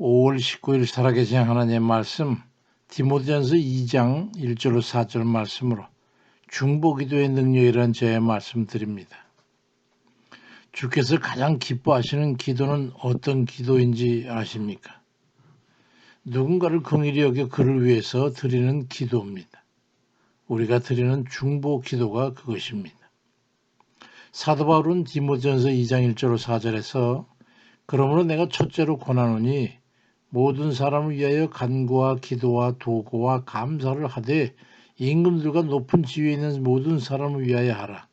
5월 19일 살아계신 하나님의 말씀 디모데전서 2장 1절로 4절 말씀으로 중보기도의 능력이란 저의 말씀 드립니다. 주께서 가장 기뻐하시는 기도는 어떤 기도인지 아십니까? 누군가를 긍일히 여겨 그를 위해서 드리는 기도입니다. 우리가 드리는 중보 기도가 그것입니다. 사도 바울은 디모전서 2장 1절 4절에서 그러므로 내가 첫째로 권하노니 모든 사람을 위하여 간구와 기도와 도구와 감사를 하되 임금들과 높은 지위에 있는 모든 사람을 위하여 하라.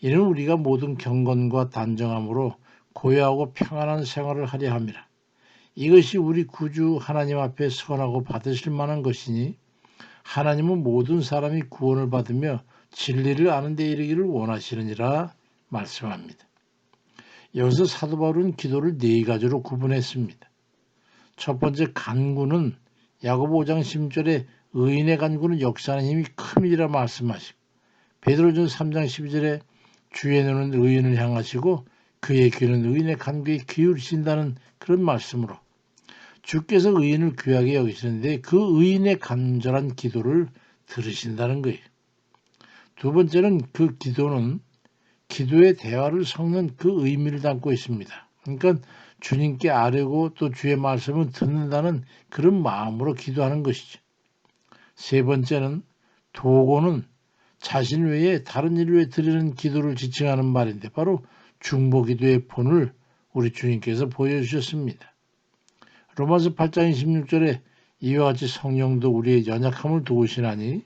이는 우리가 모든 경건과 단정함으로 고요하고 평안한 생활을 하려 함이라. 이것이 우리 구주 하나님 앞에 선하고 받으실 만한 것이니 하나님은 모든 사람이 구원을 받으며 진리를 아는 데 이르기를 원하시느니라 말씀합니다. 여기서 사도 바울은 기도를 네 가지로 구분했습니다. 첫 번째 간구는 야고보 5장 10절에 의인의 간구는 역사하는 힘이 큼이라 말씀하시고 베드로전 3장 12절에 주의 눈은 의인을 향하시고 그의 귀는 의인의 간구에 기울이신다는 그런 말씀으로 주께서 의인을 귀하게 여기시는데 그 의인의 간절한 기도를 들으신다는 거예요. 두 번째는 그 기도는 기도의 대화를 섞는 그 의미를 담고 있습니다. 그러니까 주님께 아뢰고 또 주의 말씀을 듣는다는 그런 마음으로 기도하는 것이죠. 세 번째는 도고는 자신 외에 다른 일을 위해 드리는 기도를 지칭하는 말인데 바로 중보기도의 본을 우리 주님께서 보여주셨습니다. 로마서 8장 26절에 이와 같이 성령도 우리의 연약함을 도우시나니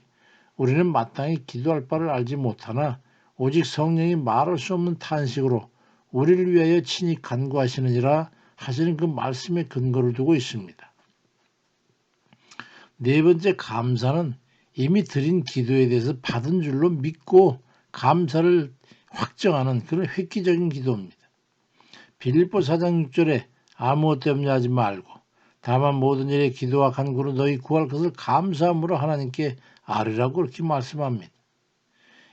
우리는 마땅히 기도할 바를 알지 못하나 오직 성령이 말할 수 없는 탄식으로 우리를 위하여 친히 간구하시느니라 하시는 그 말씀에 근거를 두고 있습니다. 네 번째 감사는 이미 드린 기도에 대해서 받은 줄로 믿고 감사를 확정하는 그런 획기적인 기도입니다. 빌립보 4장 6절에 아무것도 염려 하지 말고 다만 모든 일에 기도와 간구로 너희 구할 것을 감사함으로 하나님께 아뢰라고 그렇게 말씀합니다.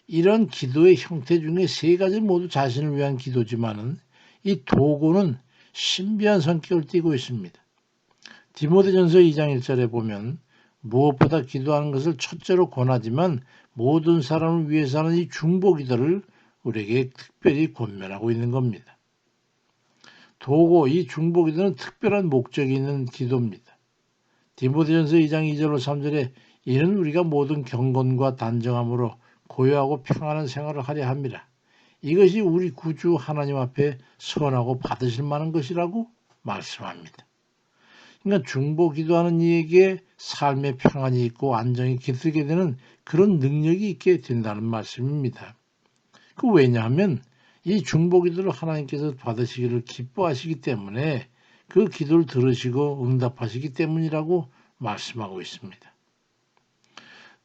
이런 기도의 형태 중에 세 가지 모두 자신을 위한 기도지만은 이 도구는 신비한 성격을 띠고 있습니다. 디모데전서 2장 1절에 보면 무엇보다 기도하는 것을 첫째로 권하지만 모든 사람을 위해서 하는 이 중보 기도를 우리에게 특별히 권면하고 있는 겁니다. 도고 이 중보 기도는 특별한 목적이 있는 기도입니다. 디모데전서 2장 2절로 3절에 이는 우리가 모든 경건과 단정함으로 고요하고 평안한 생활을 하려 합니다. 이것이 우리 구주 하나님 앞에 선하고 받으실 만한 것이라고 말씀합니다. 그러니까 중보 기도하는 이에게 삶의 평안이 있고 안정이 깃들게 되는 그런 능력이 있게 된다는 말씀입니다. 그 왜냐하면 이 중보 기도를 하나님께서 받으시기를 기뻐하시기 때문에 그 기도를 들으시고 응답하시기 때문이라고 말씀하고 있습니다.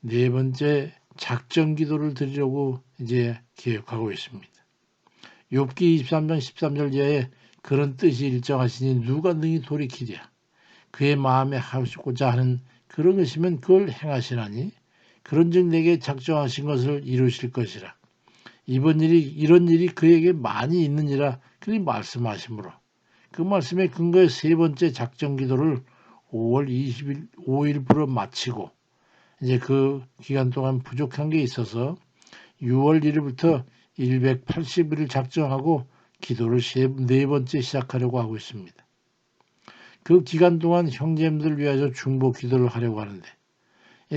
네 번째 작전 기도를 드리려고 이제 계획하고 있습니다. 욥기 23장 13절 이하에 그런 뜻이 일정하시니 누가 능히 돌이키랴? 그의 마음에 하시고자 하는 그런 것이면 그걸 행하시나니 그런즉 내게 작정하신 것을 이루실 것이라. 이번 일이 이런 일이 그에게 많이 있느니라 그리 말씀하시므로. 그 말씀에 근거해 세 번째 작전 기도를 5월 20일 5일부로 마치고 이제 그 기간 동안 부족한 게 있어서 6월 1일부터 180일을 작정하고 기도를 네 번째 시작하려고 하고 있습니다. 그 기간 동안 형제님들 위해서 중보 기도를 하려고 하는데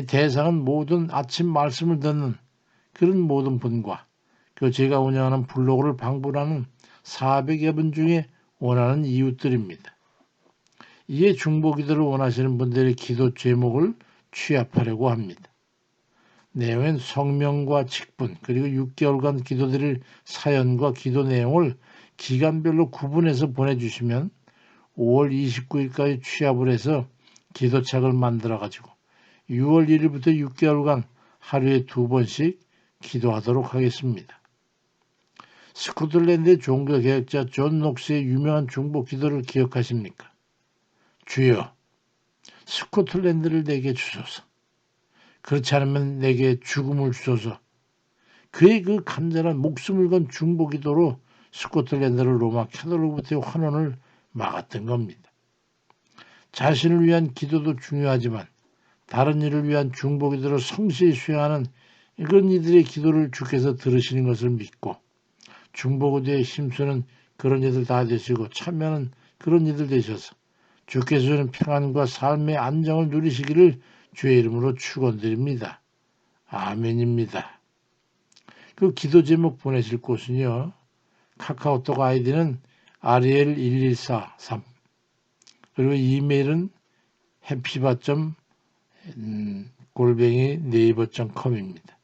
대상은 모든 아침 말씀을 듣는 그런 모든 분과 그 제가 운영하는 블로그를 방불하는 400여 분 중에 원하는 이웃들입니다. 이에 중보 기도를 원하시는 분들의 기도 제목을 취합하려고 합니다. 내용엔 성명과 직분 그리고 6개월간 기도드릴 사연과 기도 내용을 기간별로 구분해서 보내주시면 5월 29일까지 취합을 해서 기도책을 만들어 가지고 6월 1일부터 6개월간 하루에 두 번씩 기도하도록 하겠습니다. 스코틀랜드 종교개혁자 존 녹스의 유명한 중보 기도를 기억하십니까? 주여 스코틀랜드를 내게 주소서. 그렇지 않으면 내게 죽음을 주소서. 그의 그 간절한 목숨을 건 중보기도로 스코틀랜드를 로마 캐톨로부터의 환원을 막았던 겁니다. 자신을 위한 기도도 중요하지만 다른 일을 위한 중보기도를 성실히 수행하는 그런 이들의 기도를 주께서 들으시는 것을 믿고 중보기도에 힘쓰는 그런 이들 다 되시고 참여하는 그런 이들 되셔서 주께서 주는 평안과 삶의 안정을 누리시기를 주의 이름으로 축원드립니다. 아멘입니다. 그 기도 제목 보내실 곳은요. 카카오톡 아이디는 ariel1143 그리고 이메일은 해피바점 음, 골뱅이 네이버.com입니다.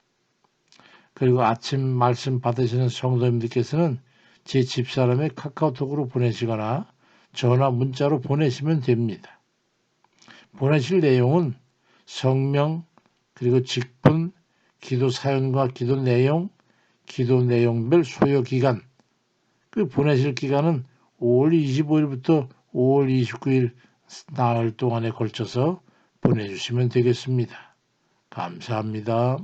그리고 아침 말씀 받으시는 성도님들께서는 제 집사람의 카카오톡으로 보내시거나 전화 문자로 보내시면 됩니다. 보내실 내용은 성명 그리고 직분, 기도 사연과 기도 내용, 기도 내용별 소요 기간, 그 보내실 기간은 5월 25일부터 5월 29일 나흘 동안에 걸쳐서 보내주시면 되겠습니다. 감사합니다.